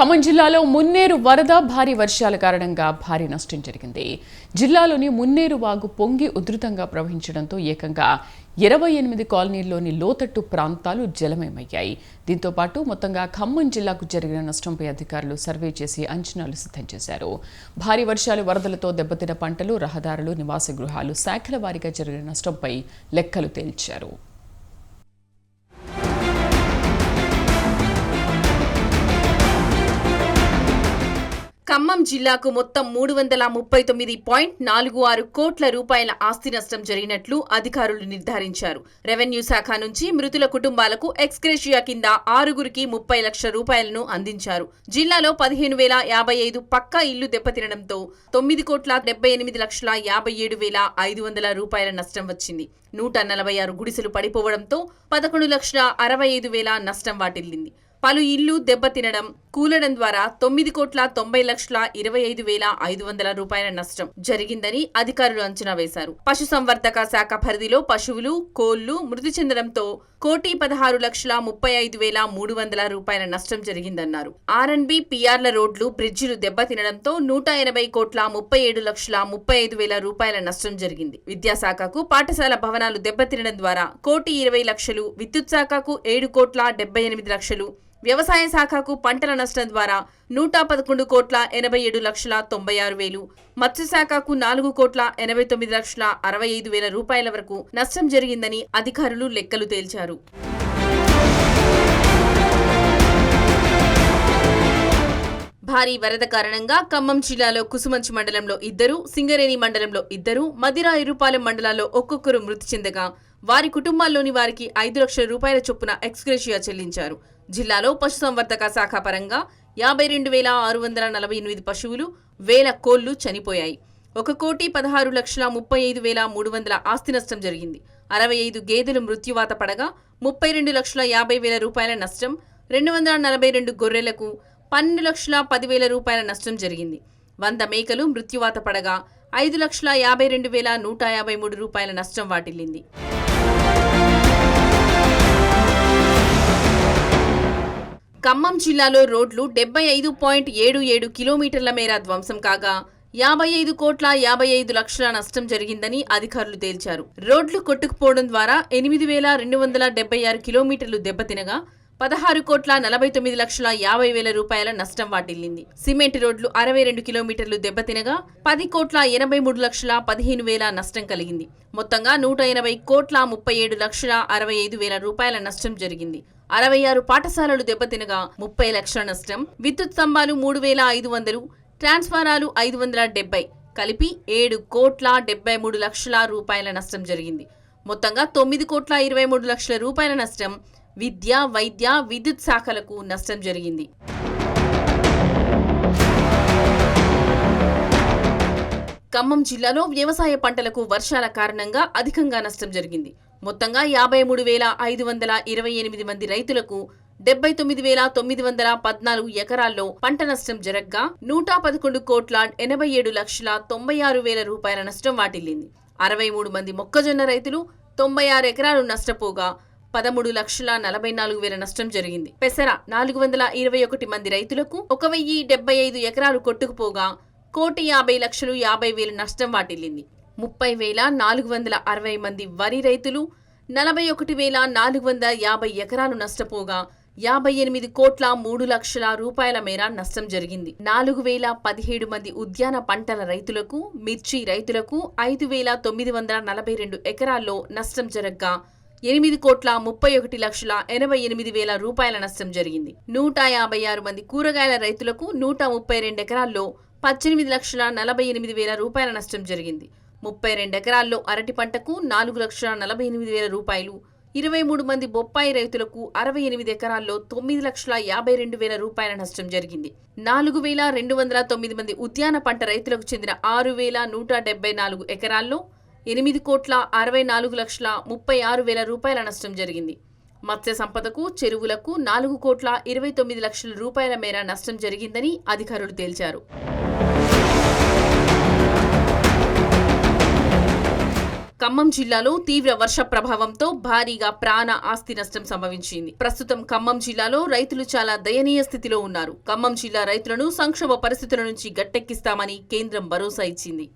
ఖమ్మం జిల్లాలో మున్నేరు వరద భారీ వర్షాల కారణంగా భారీ నష్టం జరిగింది. జిల్లాలోని మున్నేరు వాగు పొంగి ఉధృతంగా ప్రవహించడంతో ఏకంగా ఇరవై ఎనిమిది కాలనీల్లోని లోతట్టు ప్రాంతాలు జలమయమయ్యాయి. దీంతో పాటు మొత్తంగా ఖమ్మం జిల్లాకు జరిగిన నష్టంపై అధికారులు సర్వే చేసి అంచనాలు సిద్ధం చేశారు. భారీ వర్షాలు వరదలతో దెబ్బతిన్న పంటలు రహదారులు నివాస గృహాలు శాఖల వారీగా జరిగిన నష్టంపై లెక్కలు తేల్చారు. ఖమ్మం జిల్లాకు మొత్తం మూడు వందల ముప్పై తొమ్మిది పాయింట్ నాలుగు ఆరు కోట్ల రూపాయల ఆస్తి నష్టం జరిగినట్లు అధికారులు నిర్ధారించారు. రెవెన్యూ శాఖ నుంచి మృతుల కుటుంబాలకు ఎక్స్గ్రేషియా కింద ఆరుగురికి ముప్పై లక్షల రూపాయలను అందించారు. జిల్లాలో పదిహేను వేల యాభై ఐదు పక్కా ఇల్లు దెబ్బతినడంతో తొమ్మిది కోట్ల డెబ్బై ఎనిమిది లక్షల యాభై ఏడు వేల ఐదు వందల రూపాయల నష్టం వచ్చింది. నూట నలభై ఆరు గుడిసెలు పడిపోవడంతో పదకొండు లక్షల అరవై ఐదు వేల నష్టం వాటిల్లింది. పలు ఇల్లు దెబ్బతినడం కూలడం ద్వారా తొమ్మిది కోట్ల తొంభై లక్షల ఇరవై ఐదు వేల ఐదు వందల రూపాయల నష్టం జరిగిందని అధికారులు అంచనా వేశారు. పశుసంవర్ధక శాఖ పరిధిలో పశువులు కోళ్ళు మృతి చెందడంతో కోటి పదహారు లక్షల ముప్పై ఐదు వేల మూడు వందల రూపాయల నష్టం జరిగిందన్నారు. ఆర్ఎన్బి పిఆర్ల రోడ్లు బ్రిడ్జిలు దెబ్బతినడంతో నూట ఎనభై కోట్ల ముప్పై ఏడు లక్షల ముప్పై ఐదు వేల రూపాయల నష్టం జరిగింది. విద్యాశాఖకు పాఠశాల భవనాలు దెబ్బతినడం ద్వారా కోటి ఇరవై లక్షలు విద్యుత్ శాఖకు ఏడు కోట్ల డెబ్బై ఎనిమిది లక్షలు వ్యవసాయ శాఖకు పంటల నష్టం ద్వారా నూట పదకొండు కోట్ల ఎనభై ఏడు లక్షల తొంభై ఆరు వేలు మత్స్యశాఖకు నాలుగు కోట్ల ఎనభై తొమ్మిది లక్షల అరవై ఐదు వేల రూపాయల వరకు నష్టం జరిగిందని అధికారులు లెక్కలు తేల్చారు. భారీ వరద కారణంగా ఖమ్మం జిల్లాలో కుసుమంచి మండలంలో ఇద్దరు సింగరేణి మండలంలో ఇద్దరు మదిరా ఇరుపాలెం మండలాల్లో ఒక్కొక్కరు మృతి చెందగా వారి కుటుంబాల్లోని వారికి ఐదు లక్షల రూపాయల చొప్పున ఎక్స్గ్రేషియా చెల్లించారు. జిల్లాలో పశుసంవర్ధక శాఖ పరంగా యాభై రెండు వేల ఆరు వందల నలభై ఎనిమిది పశువులు వేల కోళ్ళు చనిపోయాయి. ఒక కోటి పదహారు లక్షల ముప్పై ఐదు వేల మూడు వందల ఆస్తి నష్టం జరిగింది. అరవై ఐదు గేదెలు మృత్యువాత పడగా ముప్పై రెండు లక్షల యాభై వేల రూపాయల నష్టం రెండు వందల నలభై రెండు గొర్రెలకు పన్నెండు లక్షల పదివేల రూపాయల నష్టం జరిగింది. వంద మేకలు మృత్యువాత పడగా ఐదు లక్షల యాభై రెండు వేల నూట యాభై మూడు రూపాయల నష్టం వాటిల్లింది. ఖమ్మం జిల్లాలో రోడ్లు డెబ్బై ఐదు పాయింట్ ఏడు ఏడు కిలోమీటర్ల మేర ధ్వంసం కాగా యాభై ఐదు కోట్ల యాభై ఐదు లక్షల నష్టం జరిగిందని అధికారులు తేల్చారు. రోడ్లు కొట్టుకుపోవడం ద్వారా ఎనిమిది వేల రెండు వందల డెబ్బై ఆరు కిలోమీటర్లు దెబ్బతినగా పదహారు కోట్ల నలభై తొమ్మిది లక్షల యాభై వేల రూపాయల నష్టం వాటిల్లింది. సిమెంట్ రోడ్లు అరవై రెండు కిలోమీటర్లు దెబ్బతినగా పది కోట్ల ఎనభై మూడు లక్షల పదిహేను వేల నష్టం కలిగింది. మొత్తంగా నూట ఎనభై కోట్ల ముప్పై ఏడు లక్షల అరవై ఐదు వేల రూపాయల నష్టం జరిగింది. అరవై ఆరు పాఠశాలలు దెబ్బతినగా ముప్పై లక్షల నష్టం. విద్యుత్ స్తంభాలు మూడు వేల ఐదు వందలు ట్రాన్స్ఫారాలు ఐదు వందల డెబ్బై కలిపి ఏడు కోట్ల డెబ్బై మూడు లక్షల రూపాయల నష్టం జరిగింది. మొత్తంగా తొమ్మిది కోట్ల ఇరవై మూడు లక్షల రూపాయల నష్టం విద్య వైద్య విద్యుత్ శాఖలకు నష్టం జరిగింది. ఖమ్మం జిల్లాలో వ్యవసాయ పంటలకు వర్షాల కారణంగా అధికంగా నష్టం జరిగింది. మొత్తంగా యాభై మూడు వేల ఐదు వందల ఇరవై ఎనిమిది మంది రైతులకు డెబ్బై తొమ్మిది వేల తొమ్మిది వందల పద్నాలుగు ఎకరాల్లో పంట నష్టం జరగ్గా నూట పదకొండు కోట్ల ఎనభై ఏడు లక్షల తొంభై ఆరు వేల రూపాయల నష్టం వాటిల్లింది. అరవై మూడు మంది మొక్కజొన్న రైతులు తొంభై ఆరు ఎకరాలు నష్టపోగా పదమూడు లక్షల నలభై నాలుగు వేల నష్టం జరిగింది. పెసర నాలుగు వందల ఇరవై ఒకటి మంది రైతులకు ఒక వెయ్యి డెబ్బై ఐదు ఎకరాలు కొట్టుకుపోగా కోటి యాభై లక్షలు యాభై వేలు నష్టం వాటిల్లింది. ముప్పై వేల నాలుగు వందల అరవై మంది వరి రైతులు నలభై ఒకటి వేల నాలుగు వందల యాభై ఎకరాలు నష్టపోగా యాభై ఎనిమిది కోట్ల మూడు లక్షల రూపాయల మేర నష్టం జరిగింది. నాలుగు వేల పదిహేడు మంది ఉద్యాన పంటల రైతులకు మిర్చి రైతులకు ఐదు వేల తొమ్మిది వందల నలభై రెండు ఎకరాల్లో నష్టం జరగ్గా ఎనిమిది కోట్ల ముప్పై ఒకటి లక్షల ఎనభై ఎనిమిది వేల రూపాయల నష్టం జరిగింది. నూట యాభై ఆరు మంది కూరగాయల రైతులకు నూట ముప్పై రెండు ఎకరాల్లో పద్దెనిమిది లక్షల నలభై ఎనిమిది వేల రూపాయల నష్టం జరిగింది. ముప్పై రెండు ఎకరాల్లో అరటి పంటకు నాలుగు లక్షల నలభై ఎనిమిది వేల రూపాయలు. ఇరవై మూడు మంది బొప్పాయి రైతులకు అరవై ఎనిమిది ఎకరాల్లో తొమ్మిది లక్షల యాభై రెండు వేల రూపాయల నష్టం జరిగింది. నాలుగు వేల రెండు వందల తొమ్మిది మంది ఉద్యాన పంట రైతులకు చెందిన ఆరు వేల నూట డెబ్బై నాలుగు ఎకరాల్లో ఎనిమిది కోట్ల అరవై నాలుగు లక్షల ముప్పై ఆరు వేల రూపాయల నష్టం జరిగింది. మత్స్య సంపదకు చెరువులకు నాలుగు కోట్ల ఇరవై తొమ్మిది లక్షల రూపాయల మేర నష్టం జరిగిందని అధికారులు తేల్చారు. ఖమ్మం జిల్లాలో తీవ్ర వర్ష ప్రభావంతో భారీగా ప్రాణ ఆస్తి నష్టం సంభవించింది. ప్రస్తుతం ఖమ్మం జిల్లాలో రైతులు చాలా దయనీయ స్థితిలో ఉన్నారు. ఖమ్మం జిల్లా రైతులను సంక్షోభ పరిస్థితుల నుంచి గట్టెక్కిస్తామని కేంద్రం భరోసా ఇచ్చింది.